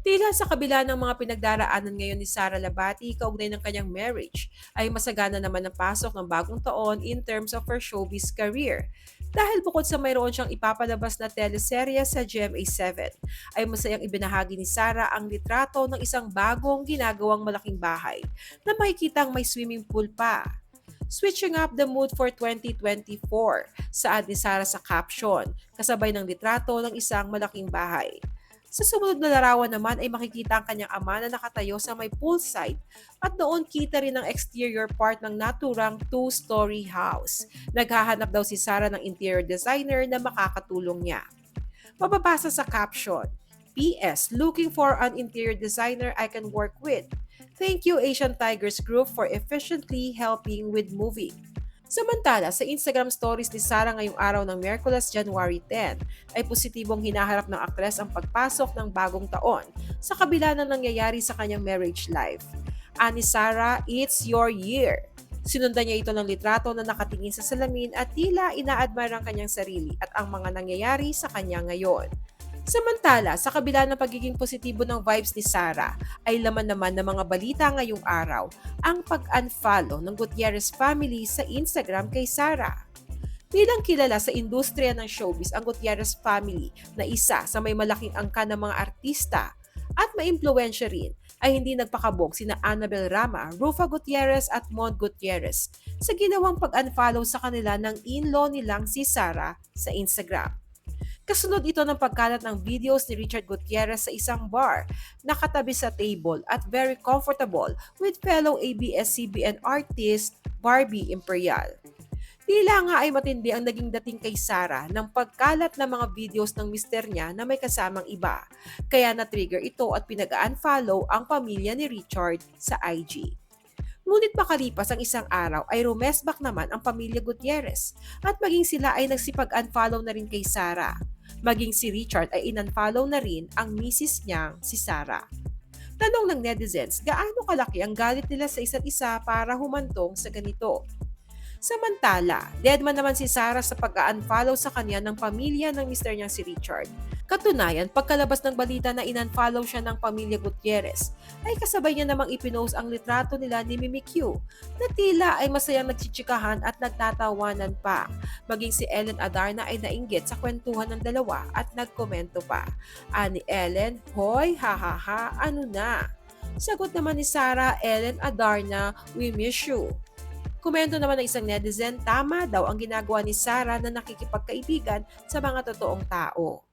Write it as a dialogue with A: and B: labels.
A: Tila sa kabila ng mga pinagdaraanan ngayon ni Sara Labati kaugnay ng kanyang marriage, ay masagana naman ang pasok ng bagong taon in terms of her showbiz career. Dahil bukod sa mayroon siyang ipapalabas na teleserye sa GMA7, ay masayang ibinahagi ni Sara ang litrato ng isang bagong ginagawang malaking bahay na makikitang may swimming pool pa. Switching up the mood for 2024, saad ni Sara sa caption, kasabay ng litrato ng isang malaking bahay. Sa sumunod na larawan naman ay makikita ang kanyang ama na nakatayo sa may poolside at doon kita rin ang exterior part ng naturang two-story house. Naghahanap daw si Sarah ng interior designer na makakatulong niya. Mababasa sa caption, PS, looking for an interior designer I can work with. Thank you Asian Tigers Group for efficiently helping with moving. Samantala, sa Instagram stories ni Sarah ngayong araw ng Miyerkules, January 10, ay positibong hinaharap ng aktres ang pagpasok ng bagong taon sa kabila ng nangyayari sa kanyang marriage life. Ani Sarah, it's your year. Sinundan niya ito ng litrato na nakatingin sa salamin at tila ina-admire ang kanyang sarili at ang mga nangyayari sa kanya ngayon. Samantala, sa kabila ng pagiging positibo ng vibes ni Sarah, ay laman naman ng mga balita ngayong araw ang pag-unfollow ng Gutierrez family sa Instagram kay Sarah. Bilang kilala sa industriya ng showbiz ang Gutierrez family na isa sa may malaking angka ng mga artista at maimpluwensya rin ay hindi nagpakabog sina Annabel Rama, Rufa Gutierrez at Mon Gutierrez sa ginawang pag-unfollow sa kanila ng in-law nilang si Sarah sa Instagram. Kasunod ito ng pagkalat ng videos ni Richard Gutierrez sa isang bar, nakatabi sa table at very comfortable with fellow ABS-CBN artist Barbie Imperial. Tila nga ay matindi ang naging dating kay Sarah ng pagkalat ng mga videos ng mister niya na may kasamang iba. Kaya na-trigger ito at pinag-unfollow ang pamilya ni Richard sa IG. Ngunit makalipas ang isang araw ay rumesbak naman ang pamilya Gutierrez at maging sila ay nagsipag-unfollow na rin kay Sarah. Maging si Richard ay in-unfollow na rin ang misis niyang si Sarah. Tanong ng netizens, gaano kalaki ang galit nila sa isa't isa para humantong sa ganito? Samantala, deadman naman si Sarah sa pag-unfollow sa kanya ng pamilya ng mister niyang si Richard. Katunayan, pagkalabas ng balita na in-unfollow siya ng pamilya Gutierrez, ay kasabay niya namang ipinost ang litrato nila ni Mimi Q na tila ay masayang nagchichikahan at nagtatawanan pa. Maging si Ellen Adarna ay nainggit sa kwentuhan ng dalawa at nagkomento pa. Ani Ellen, Hoy, ha ha ha, ano na? Sagot naman ni Sarah Ellen Adarna, we miss you. Komento naman ng isang netizen, tama daw ang ginagawa ni Sarah na nakikipagkaibigan sa mga totoong tao.